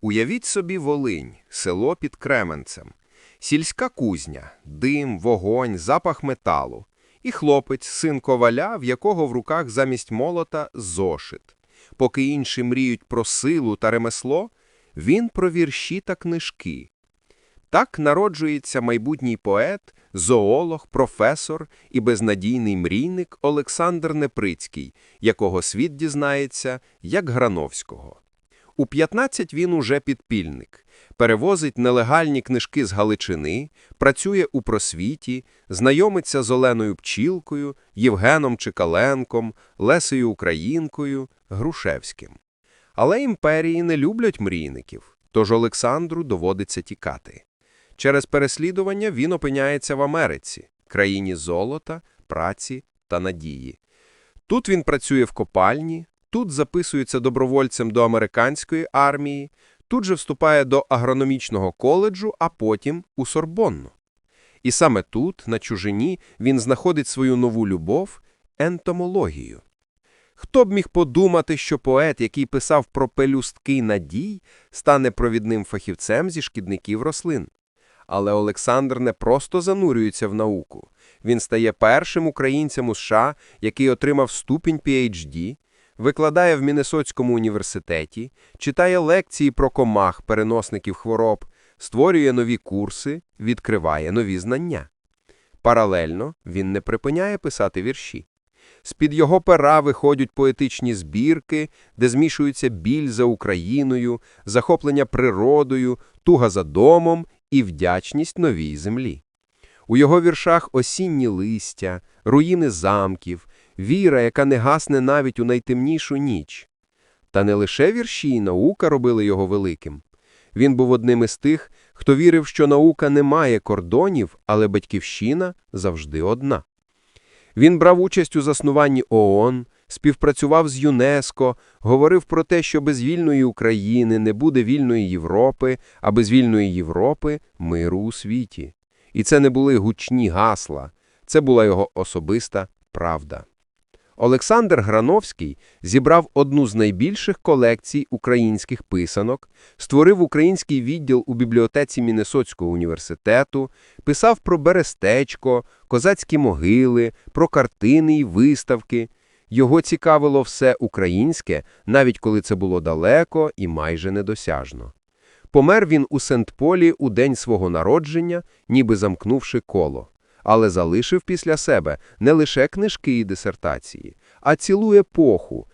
Уявіть собі Волинь, село під Кременцем. Сільська кузня, дим, вогонь, запах металу. І хлопець, син коваля, в якого в руках замість молота зошит. Поки інші мріють про силу та ремесло, він про вірші та книжки. Так народжується майбутній поет, зоолог, професор і безнадійний мрійник Олександр Неприцький, якого світ дізнається як Грановського. У 15 він уже підпільник, перевозить нелегальні книжки з Галичини, працює у просвіті, знайомиться з Оленою Пчілкою, Євгеном Чикаленком, Лесею Українкою, Грушевським. Але імперії не люблять мрійників, тож Олександру доводиться тікати. Через переслідування він опиняється в Америці, країні золота, праці та надії. Тут він працює в копальні, тут записується добровольцем до американської армії, тут же вступає до агрономічного коледжу, а потім у Сорбонну. І саме тут, на чужині, він знаходить свою нову любов – ентомологію. Хто б міг подумати, що поет, який писав про пелюстки надій, стане провідним фахівцем зі шкідників рослин? Але Олександр не просто занурюється в науку. Він стає першим українцем у США, який отримав ступінь PhD, викладає в Міннесотському університеті, читає лекції про комах, переносників хвороб, створює нові курси, відкриває нові знання. Паралельно він не припиняє писати вірші. З-під його пера виходять поетичні збірки, де змішуються біль за Україною, захоплення природою, туга за домом і вдячність новій землі. У його віршах осінні листя, руїни замків, віра, яка не гасне навіть у найтемнішу ніч. Та не лише вірші і наука робили його великим. Він був одним із тих, хто вірив, що наука не має кордонів, але батьківщина завжди одна. Він брав участь у заснуванні ООН, співпрацював з ЮНЕСКО, говорив про те, що без вільної України не буде вільної Європи, а без вільної Європи – миру у світі. І це не були гучні гасла, це була його особиста правда. Олександр Грановський зібрав одну з найбільших колекцій українських писанок, створив український відділ у бібліотеці Міннесотського університету, писав про Берестечко, козацькі могили, про картини й виставки. Його цікавило все українське, навіть коли це було далеко і майже недосяжно. Помер він у Сент-Полі у день свого народження, ніби замкнувши коло але залишив після себе не лише книжки і дисертації, а цілу епоху,